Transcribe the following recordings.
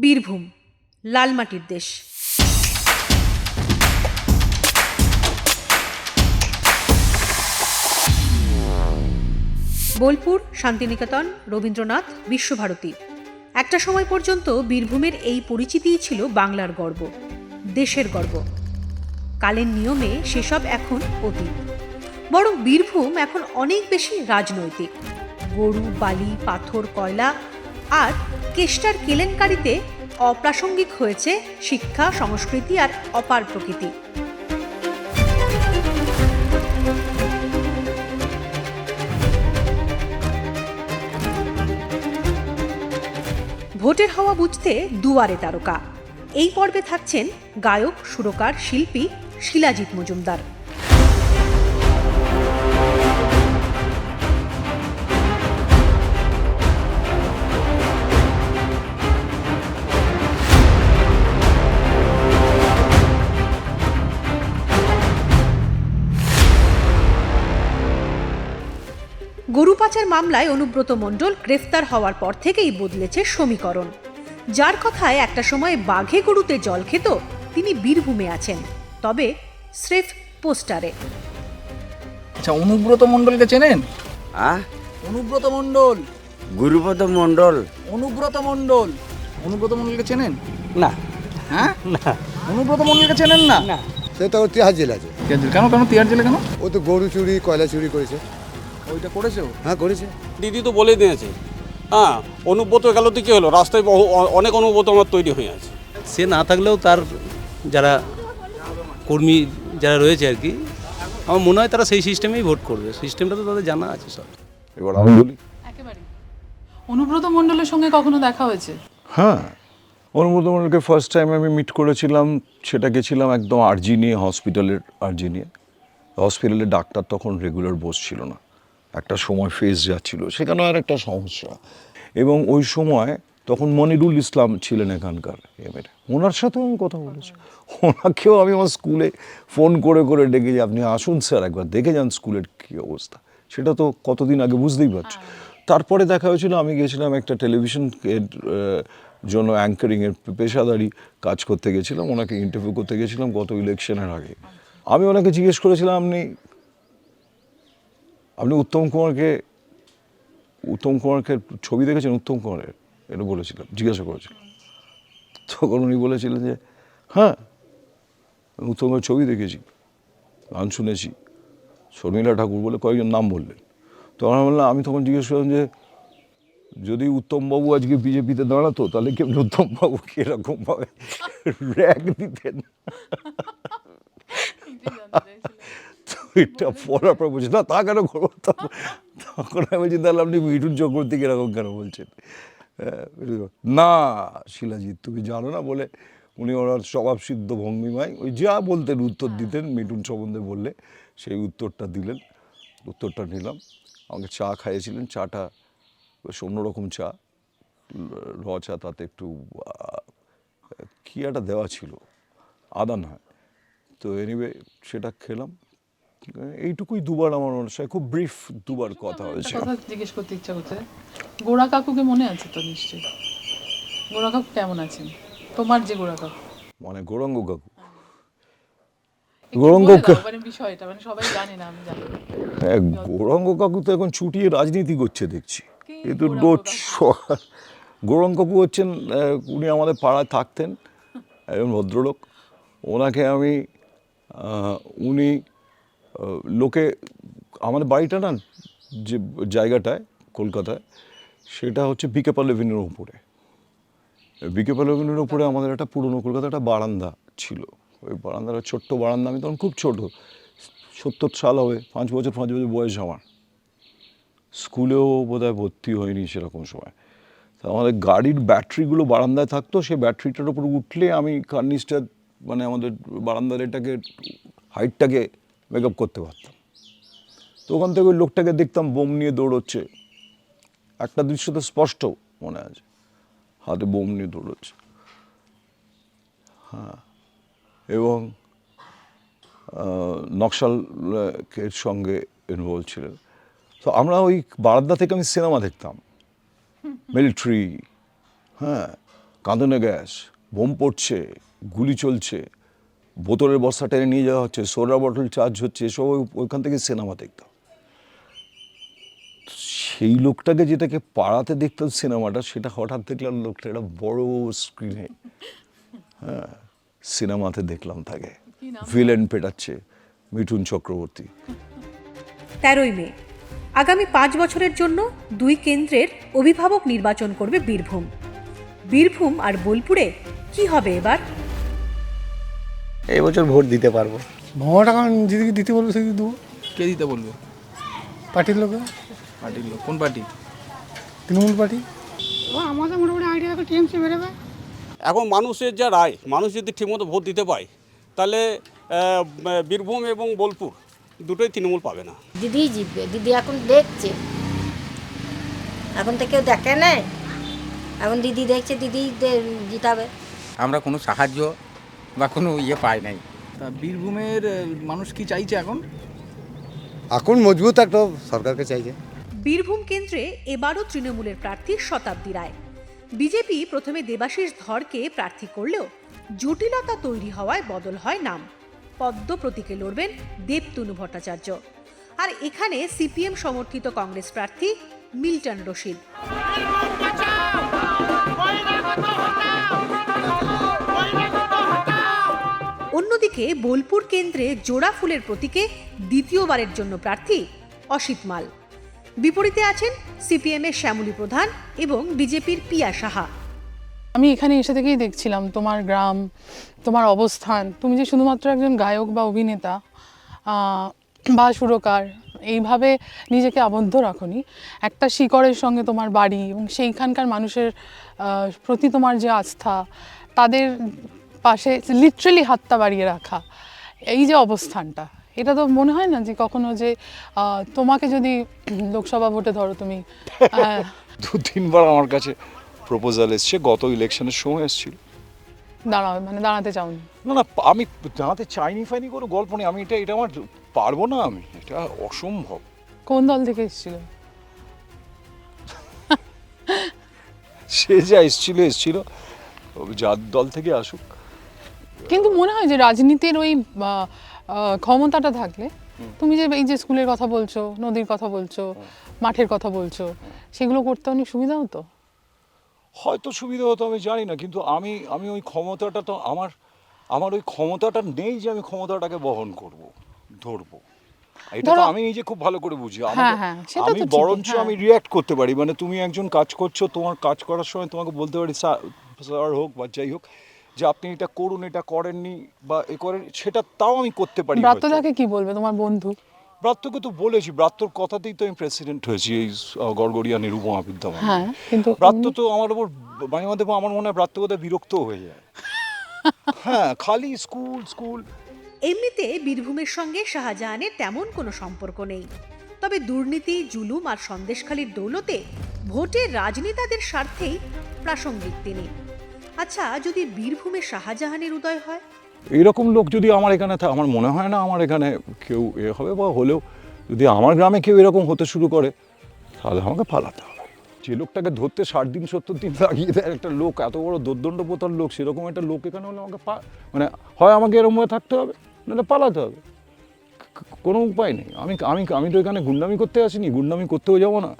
বীরভূম, লালমাটির দেশ। বোলপুর, শান্তিনিকেতন, রবীন্দ্রনাথ, বিশ্বভারতী। একটা সময় পর্যন্ত বীরভূমের এই পরিচিতিই ছিল বাংলার গর্ব, দেশের গর্ব। কালের নিয়মে সেসব এখন অতীত। বরং বীরভূম এখন অনেক বেশি রাজনৈতিক। গরু, বালি, পাথর, কয়লা আর কেষ্টার কেলেঙ্কারিতে অপ্রাসঙ্গিক হয়েছে শিক্ষা, সংস্কৃতি আর অপার প্রকৃতি। ভোটের হওয়া বুঝতে দুয়ারে তারকা। এই পর্বে থাকছেন গায়ক, সুরকার, শিল্পী শিলাজিৎ মজুমদার। পাচার মামলায় অনুব্রত মণ্ডল গ্রেফতার হওয়ার পর থেকেই বদলেছে সমীকরণ। যার কথায় একটা সময় বাঘে গরুতে জল খেত তিনি বীরভূমে আছেন। তবে স্রেফ পোস্টারে। আচ্ছা অনুব্রত মণ্ডলকে চেনেন? আহ অনুব্রত মণ্ডল। গুরুপদ মণ্ডল। অনুব্রত মণ্ডল। অনুব্রত মণ্ডলকে চেনেন? না। হ্যাঁ? না। অনুব্রত মণ্ডলকে চেনেন না? সে তো তিহার জেলা আছে। কেন কেন তিয়ার জেলা কেন? ও তো গরু চুরি কয়লা চুরি করেছে। ওইটা করেছে ও? হ্যাঁ করেছে। দিদি তো বলে দিয়েছে। হ্যাঁ অনুব্রত গেল তো কী হলো? রাস্তায় বহু- অ- অনেক অনুব্রত আমার তৈরি হয়ে আছে। সে না থাকলেও তার যারা কর্মী যারা রয়েছে আর কি আমার মনে হয় তারা সেই সিস্টেমেই ভোট করবে। সিস্টেমটা তো তাদের জানা আছে সব। এবার আমি বলি। একেবারে অনুব্রত মণ্ডলের সঙ্গে কখনো দেখা হয়েছে? হ্যাঁ অনুব্রত মণ্ডলকে ফার্স্ট টাইম আমি মিট করেছিলাম সেটা গেছিলাম একদম আরজি নিয়ে হসপিটালের আরজি নিয়ে। হসপিটালে ডাক্তার তখন রেগুলার বসছিল না। একটা সময় ফেস যাচ্ছিল, সেখানেও আর একটা সমস্যা। এবং ওই সময় তখন মনিরুল ইসলাম ছিলেন এখানকার এমএর ওনার সাথেও আমি কথা বলেছি। ওনাকেও আমি আমার স্কুলে ফোন করে করে ডেকে যে, আপনি আসুন স্যার, একবার দেখে যান স্কুলের কী অবস্থা। সেটা তো কতদিন আগে বুঝতেই পারছি। তারপরে দেখা হয়েছিল, আমি গেছিলাম একটা টেলিভিশন এর জন্য অ্যাঙ্কারিংয়ের পেশাদারি কাজ করতে গেছিলাম। ওনাকে ইন্টারভিউ করতে গেছিলাম গত ইলেকশনের আগে। আমি ওনাকে জিজ্ঞেস করেছিলাম, আপনি আপনি উত্তম কুমারকে উত্তম কুমারকে ছবি দেখেছেন? উত্তম কুমারের, এটা বলেছিলাম, জিজ্ঞাসা করেছিলাম। তখন উনি বলেছিলেন যে হ্যাঁ উত্তম কুমার ছবি দেখেছি, গান শুনেছি। শর্মিলা ঠাকুর বলে কয়েকজন নাম বললেন। তখন আমি বললাম, আমি তখন জিজ্ঞেস করলাম যে, যদি উত্তমবাবু আজকে বিজেপিতে দাঁড়াতো, তাহলে কেমন উত্তমবাবু কীরকমভাবে র্যাক দিতেন? এটা পড়ার পর বলছি না তা কেন করব? তখন আমি বলছি তাহলে আপনি মিঠুন চক্রবর্তী এরকম কেন বলছেন? হ্যাঁ, না শিলাজিৎ তুমি জানো না? বলে উনি ওনার স্বভাবসিদ্ধ ভঙ্গিমায় ওই যা বলতেন উত্তর দিতেন মিঠুন সম্বন্ধে বললে সেই উত্তরটা দিলেন উত্তরটা নিলাম। আমাকে চা খাইয়েছিলেন চাটা বেশ অন্যরকম চা র চা তাতে একটু কি একটা দেওয়া ছিল আদা নয়। তো এনিওয়ে সেটা খেলাম। এইটুকুই দুবার আমার মনে হয় খুব ব্রিফ দুবার কথা হয়েছে। কথা জিজ্ঞেস করতে ইচ্ছা করছে। গোড়া কাকুকে মনে আছে তো নিশ্চয়ই? গোড়া কাকু কেমন আছেন? তোমার যে গোড়া কাকু। মানে গৌরাঙ্গ কাকু। একটু গৌরাঙ্গ মানে বিষয়টা মানে সবাই জানে না আমি জানি। হ্যাঁ গৌরাঙ্গ কাকু তো এখন ছুটিয়ে রাজনীতি করছে দেখছি। কিন্তু তো গৌরাঙ্গ কাকু? হচ্ছেন উনি আমাদের পাড়ায় থাকতেন একজন ভদ্রলোক। ওনাকে আমি উনি লোকে আমাদের বাড়িটা না, যে জায়গাটায়, কলকাতায়, সেটা হচ্ছে বিকে পালেভিনের উপরে। বিকে পালেভিনের উপরে আমাদের একটা পুরনো কলকাতা একটা বারান্দা ছিল। ওই বারান্দার ছোট্ট বারান্দা, আমি তখন খুব ছোট, সত্তর সাল হবে, পাঁচ বছর পাঁচ বছর বয়স আমার। স্কুলেও বোধহয় ভর্তি হয়নি সেরকম সময়। তা আমাদের গাড়ির ব্যাটারিগুলো বারান্দায় থাকতো, সেই ব্যাটারিটার উপর উঠলে আমি কার্নিসটা মানে আমাদের বারান্দার এটাকে, হাইটটাকে মেক আপ করতে পারতাম। তো ওখান থেকে ওই লোকটাকে দেখতাম বোম নিয়ে দৌড়চ্ছে। একটা দৃশ্য তো স্পষ্ট মনে আছে। হাতে বোম নিয়ে দৌড়চ্ছে। হ্যাঁ। এবং আহ, নকশালের সঙ্গে ইনভলভ ছিলেন তো আমরা ওই বারান্দা থেকে আমি সিনেমা দেখতাম। মিলিটারি হ্যাঁ কাঁদনে গ্যাস বোম পড়ছে গুলি চলছে। বোতলের বস্তা টেনে নিয়ে যাওয়া হচ্ছে সোডা বটল চার্জ হচ্ছে এসব ওই- ওইখান থেকে সিনেমা দেখতাম। সেই লোকটাকে যেটাকে পাড়াতে দেখতাম সিনেমাটা সেটা হঠাৎ দেখলাম লোকটা একটা বড় স্ক্রিনে হ্যাঁ সিনেমাতে দেখলাম তাকে। ভিলেন পেটাচ্ছে মিঠুন চক্রবর্তী। তেরোই মে আগামী পাঁচ বছরের জন্য দুই কেন্দ্রের অভিভাবক নির্বাচন করবে বীরভূম। বীরভূম আর বোলপুরে কি হবে এবার? এই বছর ভোট দিতে পারব। ভোট এখন যেদিকে দিতে বলবে সেদিকে দেবো। কে দিতে বলবে? পার্টির লোকে। পার্টির লোক। কোন পার্টি? তৃণমূল পার্টি। আমাদের মোটামুটি আইডিয়া তো টিএমসি বেরোবে। এখন মানুষের যা রায় মানুষ যদি ঠিকমতো ভোট দিতে পায় তাহলে বীরভূম এবং বোলপুর দুটোই তৃণমূল পাবে না। দিদিই জিতবে। দিদি এখন দেখছে। এখন তো কেউ দেখে নেই। এখন দিদি দেখছে দিদি জিতাবে। আমরা কোনো সাহায্য বা কোনো ইয়ে পাই নাই। তা বীরভূমের মানুষ কি চাইছে এখন? এখন মজবুত একটা সরকারকে চাইছে। বীরভূম কেন্দ্রে এবারও তৃণমূলের প্রার্থী শতাব্দী রায়। বিজেপি প্রথমে দেবাশিস ধরকে প্রার্থী করলেও জটিলতা তৈরি হওয়ায় বদল হয় নাম। পদ্ম প্রতীকে লড়বেন দেবতনু ভট্টাচার্য। আর এখানে সিপিএম সমর্থিত কংগ্রেস প্রার্থী মিল্টন রশিদ। অন্যদিকে বোলপুর কেন্দ্রে জোড়া ফুলের প্রতীকে দ্বিতীয়বারের জন্য প্রার্থী অসিত মাল। বিপরীতে আছেন সিপিএমের শ্যামলী প্রধান এবং বিজেপির পিয়া সাহা। আমি এখানে এসে থেকেই দেখছিলাম তোমার গ্রাম, তোমার অবস্থান। তুমি যে শুধুমাত্র একজন গায়ক বা অভিনেতা বা সুরকার, এইভাবে নিজেকে আবদ্ধ রাখনি। একটা শিকড়ের সঙ্গে তোমার বাড়ি এবং সেইখানকার মানুষের প্রতি তোমার যে আস্থা, তাদের পাশে লিটারেলি হাতটা বাড়িয়ে রাখা। এই যে অবস্থানটা এটা তো মনে হয় না যে কখনো যে তোমাকে যদি লোকসভা ভোটে ধরো তুমি দু তিনবার আমার কাছে প্রপোজাল এসছে গত ইলেকশনের সময় এসেছিল। দাঁড়াও মানে দাঁড়াতে চাওনি। না না আমি জানাতে চাইনি ফাইনি কোনো গল্প নেই আমি এটা এটা আমার পারব না আমি এটা অসম্ভব। কোন দল থেকে এসেছিল? সে যা এসছিল এসছিল। যার দল থেকে আসুক। কিন্তু মনে হয় যে রাজনীতির ওই ক্ষমতাটা থাকলে তুমি যে এই যে স্কুলের কথা বলছো নদীর কথা বলছো মাঠের কথা বলছো সেগুলো করতে অনেক সুবিধা হতো? হয়তো সুবিধা হতো আমি জানি না কিন্তু আমি আমি ওই ক্ষমতাটা তো আমার আমার ওই ক্ষমতাটা নেই যে আমি ক্ষমতাটাকে বহন করব ধরবো। এটা তো আমি নিজে খুব ভালো করে বুঝি। হ্যাঁ, হ্যাঁ, আমি বরঞ্চ হ্যাঁ। আমি রিয়্যাক্ট করতে পারি। মানে তুমি একজন কাজ করছ তোমার কাজ করার সময় তোমাকে বলতে পারি স্যার হোক বা যাই হোক যে আপনি এটা করুন এটা করেননি বা এ করেন সেটা তাও আমি করতে পারি। ব্রাত্যদাকে কি বলবে তোমার বন্ধু? ব্রাত্যকে তো বলেছি ব্রাত্যর কথাতেই তো আমি প্রেসিডেন্ট হয়েছি এই গড়গড়িয়া নিরুপমা বিদ্যামন্দির হ্যাঁ কিন্তু ব্রাত্য তো আমার উপর মাঝে মধ্যে আমার মনে হয় ব্রাত্য বোধহয় বিরক্ত হয়ে যায়। হ্যাঁ খালি স্কুল স্কুল। এমনিতে বীরভূমের সঙ্গে শাহজাহানের তেমন কোনো সম্পর্ক নেই। তবে দুর্নীতি জুলুম আর সন্দেশখালির দৌলতে ভোটের রাজনেতাদের স্বার্থেই প্রাসঙ্গিক তিনি। আচ্ছা যদি বীরভূমে শাহজাহানের উদয় হয়? এইরকম লোক যদি আমার এখানে থাকে আমার মনে হয় না আমার এখানে কেউ এ হবে বা হলেও যদি আমার গ্রামে কেউ এরকম হতে শুরু করে, তাহলে আমাকে পালাতে হবে। যে লোকটাকে ধরতে ষাট দিন সত্তর দিন লাগিয়ে দেয় একটা লোক, এত বড় দোর্দণ্ডপোতার লোক, সেরকম একটা লোক এখানে হলে আমাকে মানে হয় আমাকে এরকমভাবে থাকতে হবে, নাহলে পালাতে হবে। কোনো উপায় নেই। আমি আমি আমি তো এখানে গুন্ডামি করতে আসিনি, গুন্ডামি করতেও যাব না।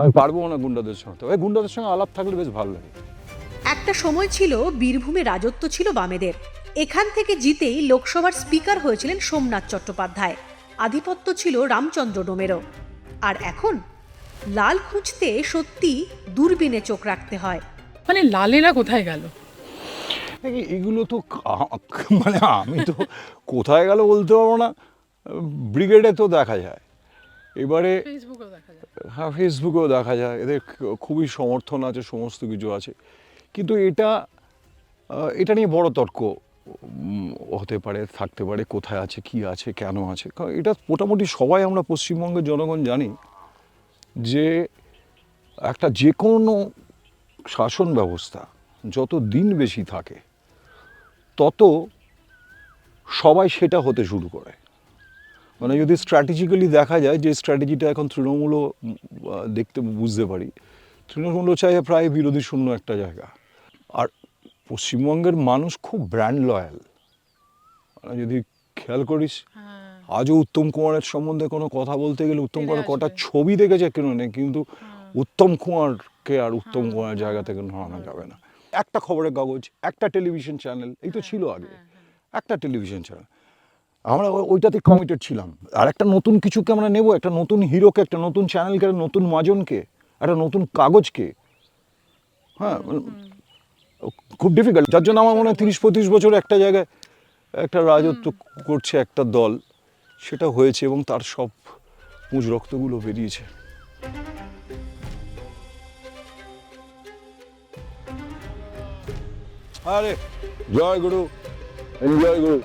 আমি পারব না গুন্ডাদের সঙ্গে। তবে গুন্ডাদের সঙ্গে আলাপ থাকলে বেশ ভালো লাগে। একটা সময় ছিল বীরভূমে রাজত্ব ছিল বামেদের। এখান থেকে জিতেই লোকসভার স্পিকার হয়েছিলেন সোমনাথ চট্টোপাধ্যায়। আধিপত্য ছিল রামচন্দ্র ডোমেরও। আর এখন? লাল খুঁজতে সত্যি দূরবীনে চোখ রাখতে হয়। মানে লালেরা কোথায় গেল? এগুলো তো মানে আমি তো কোথায় গেল বলতে পারব না। ব্রিগেডে তো দেখা যায়। এবারে ফেসবুকেও দেখা হ্যাঁ ফেসবুকেও দেখা যায়। এদের খুবই সমর্থন আছে সমস্ত কিছু আছে। কিন্তু এটা এটা নিয়ে বড় তর্ক হতে পারে, থাকতে পারে, কোথায় আছে, কি আছে, কেন আছে। কারণ এটা মোটামুটি সবাই আমরা পশ্চিমবঙ্গের জনগণ জানি যে একটা যে কোনো শাসন ব্যবস্থা যত দিন বেশি থাকে, তত সবাই সেটা হতে শুরু করে। মানে যদি স্ট্র্যাটেজিক্যালি দেখা যায় যে স্ট্র্যাটেজিটা এখন তৃণমূলও দেখতে, বুঝতে পারি, তৃণমূলও চাই প্রায় বিরোধী শূন্য একটা জায়গা। আর পশ্চিমবঙ্গের মানুষ খুব ব্র্যান্ড লয়াল যদি খেয়াল করিস আজও উত্তম কুমারের সম্বন্ধে কোনো কথা বলতে গেলে উত্তম কুমার কটা ছবি দেখেছে কেন নেই? কিন্তু উত্তম কুমারকে আর উত্তম কুমারের জায়গা থেকে নামানো যাবে না। একটা খবরের কাগজ একটা টেলিভিশন চ্যানেল এই তো ছিল আগে। একটা টেলিভিশন চ্যানেল আমরা ওইটাতে কমিটেড ছিলাম। আর একটা নতুন কিছুকে আমরা নেব একটা নতুন হিরোকে একটা নতুন চ্যানেলকে নতুন মাজনকে একটা নতুন কাগজকে। হ্যাঁ মানে খুব ডিফিকাল্ট যার জন্য আমার মনে হয় তিরিশ পঁয়ত্রিশ বছর একটা জায়গায় একটা রাজত্ব করছে একটা দল সেটা হয়েছে এবং তার সব পুঁজ রক্তগুলো বেরিয়েছে। আরে জয় গুরু এনজয় গুরু।